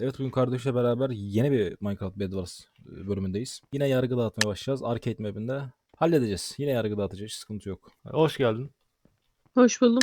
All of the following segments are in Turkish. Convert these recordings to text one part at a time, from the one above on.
Evet bugün kardeşle beraber yeni bir Minecraft Bedwars e, bölümündeyiz. Yine yargı dağıtmaya başlayacağız. Arcade map'inde halledeceğiz. Yine yargı dağıtacağız. Hiç sıkıntı yok. Hoş geldin. Hoş buldum.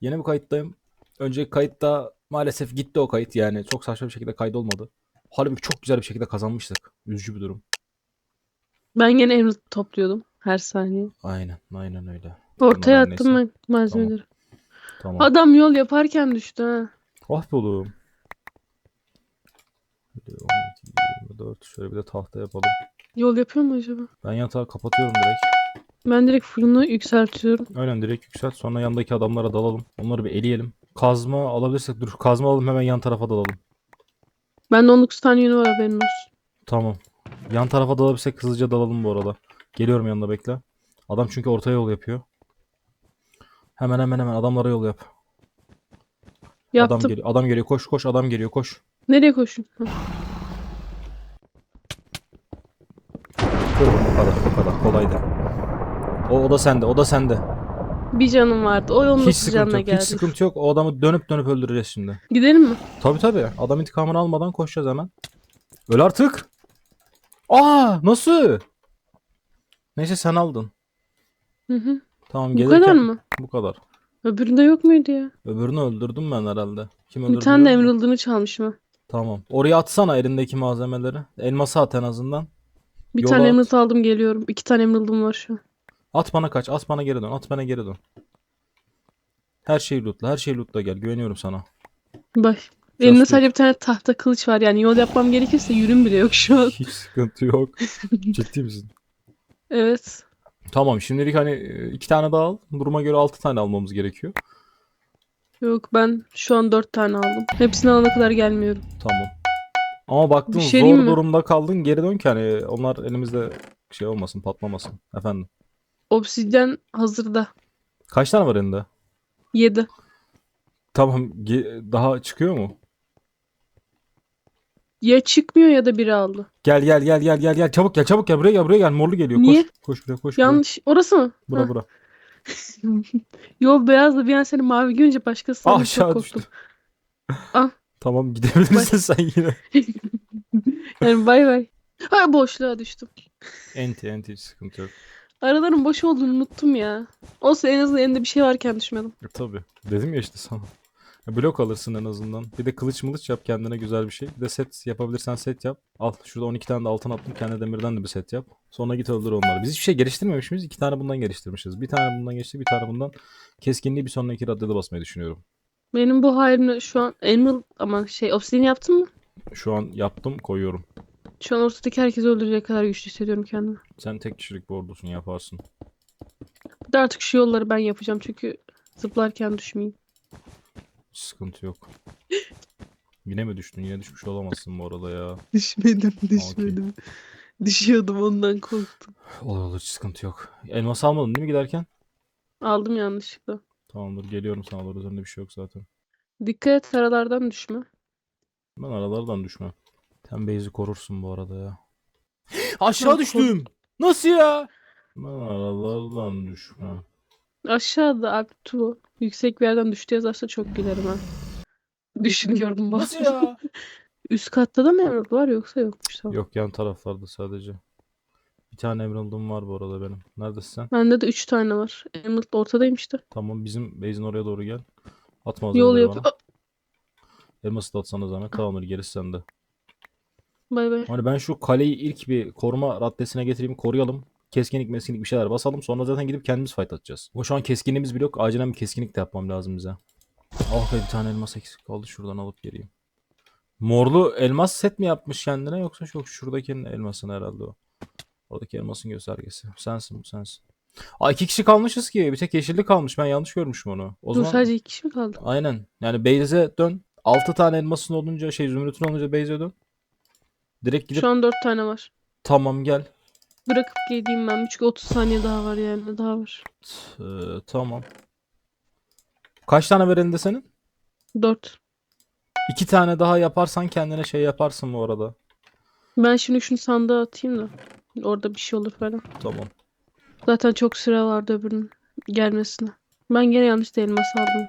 Yeni bir kayıttayım. Önceki kayıtta maalesef gitti o kayıt yani. Çok saçma bir şekilde kaydolmadı. Halbuki çok güzel bir şekilde kazanmıştık. Üzücü bir durum. Ben gene emri topluyordum her saniye. Aynen. Aynen öyle. Ortaya Bunlar attım neyse. ben malzemeleri. Tamam. Adam yol yaparken düştü ha. Ah be oğlum. Hadi 12, 24. Şöyle bir de tahta yapalım. Yol yapıyor mu acaba? Ben yatağı kapatıyorum direkt. Ben direkt fırını yükseltiyorum. Aynen direkt yükselt. Sonra yandaki adamlara dalalım. Onları bir eleyelim. Kazma alabilirsek dur. Kazma alalım hemen yan tarafa dalalım. Bende 19 tane yünü var haberin olsun. Tamam. Yan tarafa dalabilirsek hızlıca dalalım bu arada. Geliyorum yanına bekle. Adam çünkü ortaya yol yapıyor. Hemen hemen hemen adamlara yol yap. Adam Yaptım. geliyor. Adam geliyor. Koş koş adam geliyor. Koş. Nereye? Ha. Kırdım bu kadar. Bu kadar. Kolaydı. O, o da sende. O da sende. Bir canım vardı. O yolun Hiç nasıl sıkıntı canına yok. geldi? Hiç sıkıntı yok. O adamı dönüp dönüp öldüreceğiz şimdi. Gidelim mi? Tabii tabii. Adam intikamını almadan koşacağız hemen. Öl artık. Aa nasıl? Neyse sen aldın. Hı hı. Tamam Bu gelirken kadar mı? bu kadar. Öbüründe yok muydu ya? Öbürünü öldürdüm ben herhalde. Kim Bir öldürdü? tane de biliyor musun? emerald'ını çalmışım ha. Tamam. Oraya atsana elindeki malzemeleri. Elması at en azından. Bir Yola tane at. emerald aldım geliyorum. İki tane emerald'ım var şu an. At bana kaç. At bana geri dön. At bana geri dön. Her şeyi lootla. Her şeyi lootla gel. Güveniyorum sana. Bak. Elimde sadece bir tane tahta kılıç var. Yani yol yapmam gerekirse yürüm bile yok şu an. Hiç sıkıntı yok. Ciddi misin? Evet. Tamam şimdilik hani e, iki tane daha al. Duruma göre altı tane almamız gerekiyor. Yok ben şu an dört tane aldım. Hepsini alana kadar gelmiyorum. Tamam. Ama baktın Bir şey zor diyeyim mi? durumda kaldın geri dön ki hani onlar elimizde şey olmasın patlamasın. Efendim. Obsidyen hazırda. Kaç tane var elinde? 7. Tamam ge- daha çıkıyor mu? Ya çıkmıyor ya da biri aldı. Gel gel gel gel gel gel çabuk gel çabuk gel buraya gel buraya gel morlu geliyor Niye? koş koş buraya koş buraya. Yanlış. Orası mı? Bura Ha. bura. Yol beyazdı. Bir an seni mavi görünce başkası Ah. Çok korktum. düştü. Ah. Tamam gidebilirsin sen yine. Yani bay bay. Ha boşluğa düştüm. Enti enti hiç sıkıntı yok. Araların boş olduğunu unuttum ya. Olsa en azından elimde bir şey varken düşmedim. E, tabii. Dedim ya işte sana. Blok alırsın en azından. Bir de kılıç mılıç yap kendine güzel bir şey. Bir de set yapabilirsen set yap. Al şurada 12 tane de altın attım. Kendi demirden de bir set yap. Sonra git öldür onları. Biz hiçbir şey geliştirmemiş miyiz? İki tane bundan geliştirmişiz. Bir tane bundan geçti, bir tane bundan. Keskinliği bir sonraki raddede basmayı düşünüyorum. Benim bu halimle şu an Emerald ama şey obsidian yaptın mı? Şu an yaptım, koyuyorum. Şu an ortadaki herkesi öldürecek kadar güçlü hissediyorum kendimi. Sen tek kişilik bir ordusun yaparsın. Bir de artık şu yolları ben yapacağım çünkü zıplarken düşmeyeyim. Hiç sıkıntı yok. Yine mi düştün? Yine düşmüş olamazsın bu arada ya. Düşmedim, düşmedim. Düşüyordum ondan korktum. Olur olur hiç sıkıntı yok. Elması almadın değil mi giderken? Aldım yanlışlıkla. Tamamdır geliyorum sana doğru. Üzerinde bir şey yok zaten. Dikkat et aralardan düşme. Ben aralardan düşmem. Sen base'i korursun bu arada ya. Aşağı düştüm. Nasıl ya? Ben aralardan düşmem. Aşağıda Alptu yüksek bir yerden düştü yazarsa çok gülerim ha. Düşünüyorum bak. Nasıl ya? Üst katta da mı emerald var yoksa yokmuş tamam. Yok yan taraflarda sadece. Bir tane emerald'ım var bu arada benim. Neredesin sen? Bende de 3 tane var. Emerald ortadayım işte. Tamam bizim base'in oraya doğru gel. Atma Yol malzemeleri yap. bana. Elması da atsana zahmet. Tamamdır gerisi sende. Bay bay. Hani ben şu kaleyi ilk bir koruma raddesine getireyim koruyalım. Keskinlik meskinlik bir şeyler basalım. Sonra zaten gidip kendimiz fight atacağız. O şu an keskinliğimiz bile yok. Acilen bir keskinlik de yapmam lazım bize. Oh be bir tane elmas eksik kaldı. Şuradan alıp geleyim. Morlu elmas set mi yapmış kendine yoksa şu şuradakinin elmasını herhalde o. Oradaki elmasın göstergesi. Sensin bu sensin. Aa iki kişi kalmışız ki. Bir tek yeşilli kalmış. Ben yanlış görmüşüm onu. O Dur zaman sadece iki kişi mi kaldı? aynen. Yani base'e dön. 6 tane elmasın olunca şey zümrütün olunca base'e dön. Direkt gidip Şu an 4 tane var. tamam gel. Bırakıp geleyim ben. Çünkü 30 saniye daha var yani. Daha var. Ee, tamam. Kaç tane var elinde senin? 4. İki tane daha yaparsan kendine şey yaparsın bu arada. Ben şimdi şunu sandığa atayım da. Orada bir şey olur falan. Tamam. Zaten çok süre vardı öbürünün gelmesine. Ben gene yanlış elmas aldım.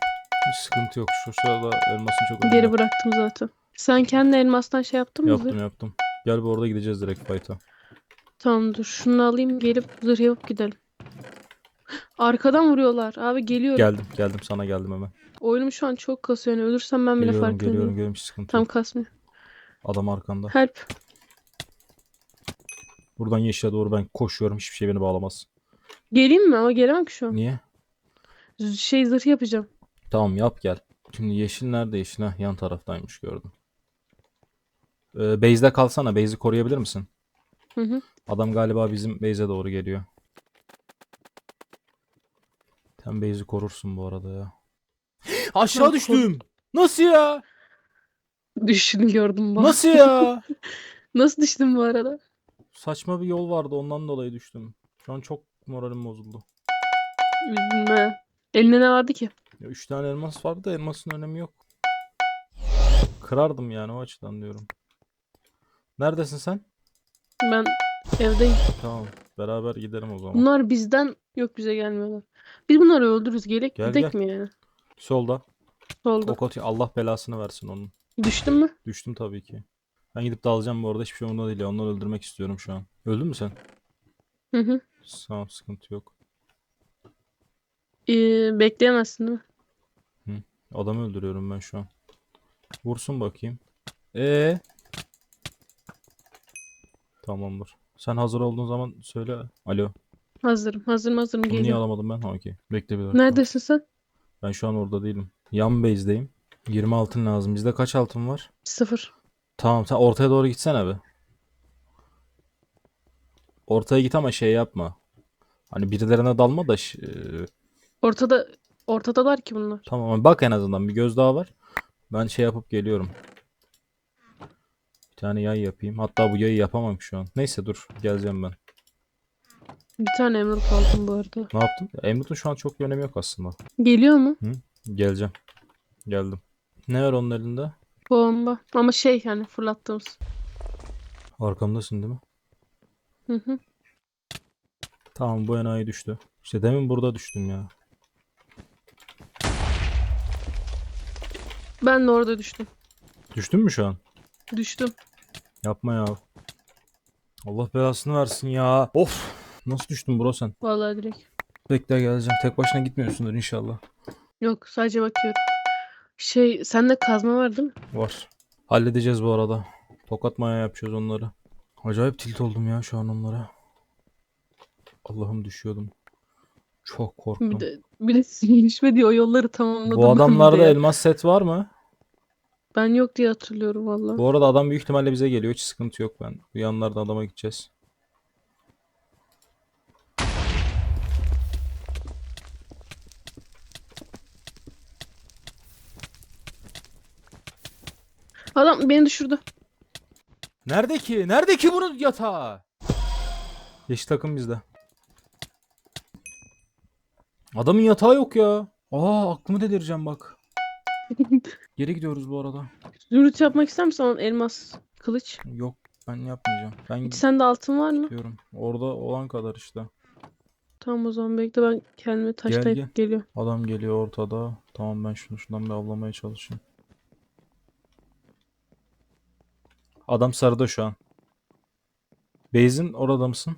Hiç sıkıntı yok. Şu sırada elmasın çok önemi Geri bıraktım zaten. Sen kendi elmastan şey yaptın mı? Yaptım yaptım. Gel bu arada gideceğiz direkt fight'a. Tamam dur. Şunu alayım gelip zırh yapıp gidelim. Arkadan vuruyorlar. Abi geliyorum. Geldim geldim sana geldim hemen. Oyunum şu an çok kasıyor. Yani ölürsem ben bile Geliyorum fark geliyorum etmiyorum. geliyorum hiç sıkıntı Tam yok. kasmıyor. Adam arkanda. Help. Buradan yeşile doğru ben koşuyorum hiçbir şey beni bağlamaz. Geleyim mi? Ama gelemem ki şu an. Niye? Şey zırh yapacağım. Tamam yap gel. Şimdi yeşil nerede yeşil? Heh, yan taraftaymış gördüm. Ee, base'de kalsana. Base'i koruyabilir misin? Hı hı. Adam galiba bizim base'e doğru geliyor. Sen base'i korursun bu arada ya. Aşağı düştüm. Nasıl ya? Düştüğünü gördüm bak. Nasıl ya? Nasıl düştün bu arada? Saçma bir yol vardı ondan dolayı düştüm. Şu an çok moralim bozuldu. Üzülme. Eline ne vardı ki? Ya üç tane elmas vardı da elmasın önemi yok. Kırardım yani o açıdan diyorum. Neredesin sen? Ben evdeyim. Tamam. Beraber gidelim o zaman. Bunlar bizden yok bize gelmiyorlar. Biz bunları öldürürüz. Gerek Gel, gidek gel. mi yani? Solda. Solda. Ok atıyor. Allah belasını versin onun. Düştün mü? Düştüm tabii ki. Ben gidip dalacağım bu arada. Hiçbir şey umurumda değil ya. Onları öldürmek istiyorum şu an. Öldün mü sen? Hı hı. Tamam sıkıntı yok. Ee, bekleyemezsin değil mi? Adamı öldürüyorum ben şu an. Vursun bakayım. Ee. Tamamdır. Sen hazır olduğun zaman söyle. Alo. Hazırım. Hazırım hazırım. Bunu niye Geliyorum. alamadım ben? Ha okey. Bekle bir dakika. Neredesin sen? Ben şu an orada değilim. Yan base'deyim. 20 altın lazım. Bizde kaç altın var? Sıfır. Tamam sen ortaya doğru gitsene be. Ortaya git ama şey yapma. Hani birilerine dalma da ş- eee, Ortada ortadalar ki bunlar. tamam ama bak en azından bir göz daha var. Ben şey yapıp geliyorum. Tane yay yapayım. Hatta bu yayı yapamam şu an. Neyse dur geleceğim ben. Bir tane emerald aldım bu arada. Ne yaptın? Emrut'un şu an çok bir önemi yok aslında. Geliyor mu? Geleceğim. Geldim. Ne var onun elinde? Bomba. Ama şey yani fırlattığımız. Arkamdasın değil mi? Hı hı. Tamam bu enayi düştü. İşte demin burada düştüm ya. Ben de orada düştüm. Düştün mü şu an? Düştüm. Yapma ya. Allah belasını versin ya. Of. Nasıl düştün bro sen? Vallahi direkt. Bekle geleceğim. Tek başına gitmiyorsundur inşallah. Yok sadece bakıyorum. Şey sende kazma var değil mi? Var. Halledeceğiz bu arada. Tokat maya yapacağız onları. Acayip tilt oldum ya şu an onlara. Allah'ım düşüyordum. Çok korktum. Bir de bir de düşme diye o yolları tamamladım. Bu adamlarda elmas set var mı? Ben yok diye hatırlıyorum valla. Bu arada adam büyük ihtimalle bize geliyor. Hiç sıkıntı yok ben. Bu yanlardan adama gideceğiz. Adam beni düşürdü. Nerede ki? Nerede ki bunun yatağı? Yeşil takım bizde. Adamın yatağı yok ya. Aa aklımı delireceğim bak. Geri gidiyoruz bu arada. Zümrüt yapmak ister misin? Elmas kılıç. Yok ben yapmayacağım. Ben Hiç sende altın var mı? gidiyorum. Orada olan kadar işte. Tamam o zaman bekle ben kendime taşlayıp gel. geliyorum. Adam geliyor ortada. Tamam ben şunu şundan bir avlamaya çalışayım. Adam sarıda şu an. Base'in orada mısın?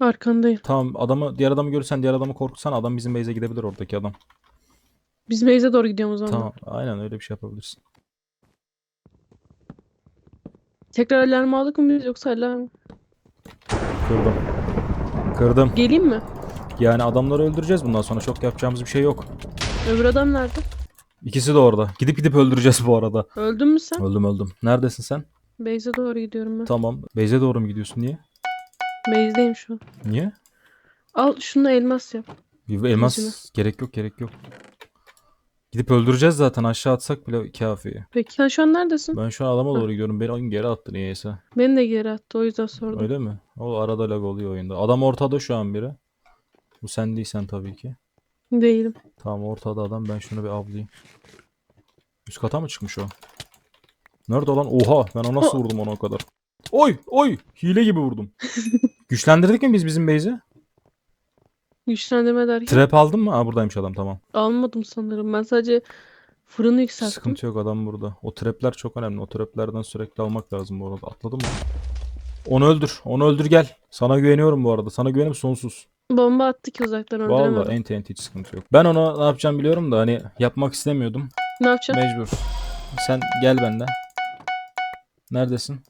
Arkandayım. Tamam adamı diğer adamı görürsen diğer adamı korkutsan adam bizim base'e gidebilir oradaki adam. Biz base'e doğru gidiyoruz o zaman. Tamam aynen öyle bir şey yapabilirsin. Tekrar alarmı aldık mı biz yoksa alarm? Kırdım. Kırdım. Geleyim mi? Yani adamları öldüreceğiz bundan sonra çok yapacağımız bir şey yok. Öbür adam nerede? İkisi de orada. Gidip gidip öldüreceğiz bu arada. Öldün mü sen? Öldüm öldüm. Neredesin sen? Base'e doğru gidiyorum ben. Tamam. Base'e doğru mu gidiyorsun? Niye? Base'deyim şu an. Niye? Al şunu elmas yap. Elmas Kılıcını. gerek yok gerek yok. Gidip öldüreceğiz zaten aşağı atsak bile kafi. Peki sen şu an neredesin? Ben şu an adama doğru gidiyorum. Beni oyun geri attı niyeyse. Beni de geri attı o yüzden sordum. Öyle mi? O arada lag oluyor oyunda. Adam ortada şu an biri. Bu sen değilsen tabii ki. Değilim. Tamam ortada adam. Ben şunu bir avlayayım. Üst kata mı çıkmış o? Nerede lan? Oha ben o nasıl vurdum ona o kadar. Oy oy hile gibi vurdum. Güçlendirdik mi biz bizim base'i? Güçlendirme derken Trap aldın mı? Aa buradaymış adam tamam. almadım sanırım. Ben sadece Fırını yükselttim. Sıkıntı yok adam burada. O trapler çok önemli. O traplerden sürekli almak lazım bu arada. Atladın mı? Onu öldür. Onu öldür gel. Sana güveniyorum bu arada. Sana güvenim sonsuz. Bomba attı ki uzaktan öldüremedim. Vallahi enti enti hiç sıkıntı yok. Ben ona ne yapacağım biliyorum da hani yapmak istemiyordum. Ne yapacağım? Mecbur. Sen gel benden. Neredesin?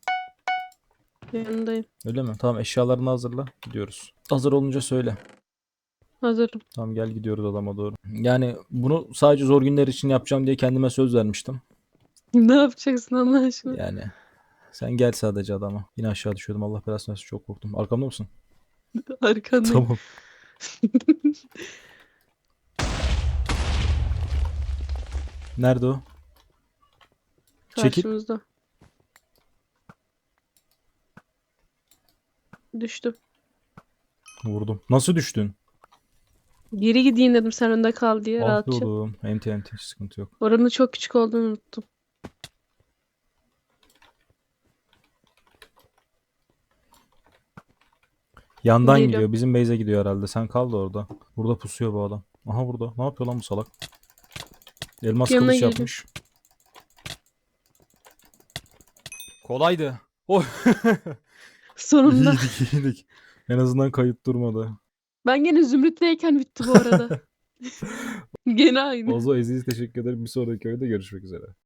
Yanındayım. Öyle mi? Tamam eşyalarını hazırla. Gidiyoruz. Hazır olunca söyle. Hazırım. Tamam gel gidiyoruz adama doğru. Yani bunu sadece zor günler için yapacağım diye kendime söz vermiştim. ne yapacaksın Allah aşkına? Yani sen gel sadece adama. Yine aşağı düşüyordum. Allah belasını versin çok korktum. Arkamda mısın? Arkandayım. Tamam. Nerede o? Çekil. Karşımızda. Düştüm. Vurdum. Nasıl düştün? Geri gideyim dedim sen önde kal diye Ah rahatça. oğlum. Enti enti hiç sıkıntı yok. Oranın çok küçük olduğunu unuttum. Yandan Geliyorum. gidiyor. Bizim base'e gidiyor herhalde. Sen kal da orada. Burada pusuyor bu adam. Aha burada. Ne yapıyor lan bu salak? Elmas Yanına kılıç geliyor. yapmış. Kolaydı. Oh. Sonunda. iyiydik iyiydik. En azından kayıp durmadı. Ben gene zümrütteyken bitti bu arada. gene aynı. Ozo Aziz teşekkür ederim. Bir sonraki oyunda görüşmek üzere.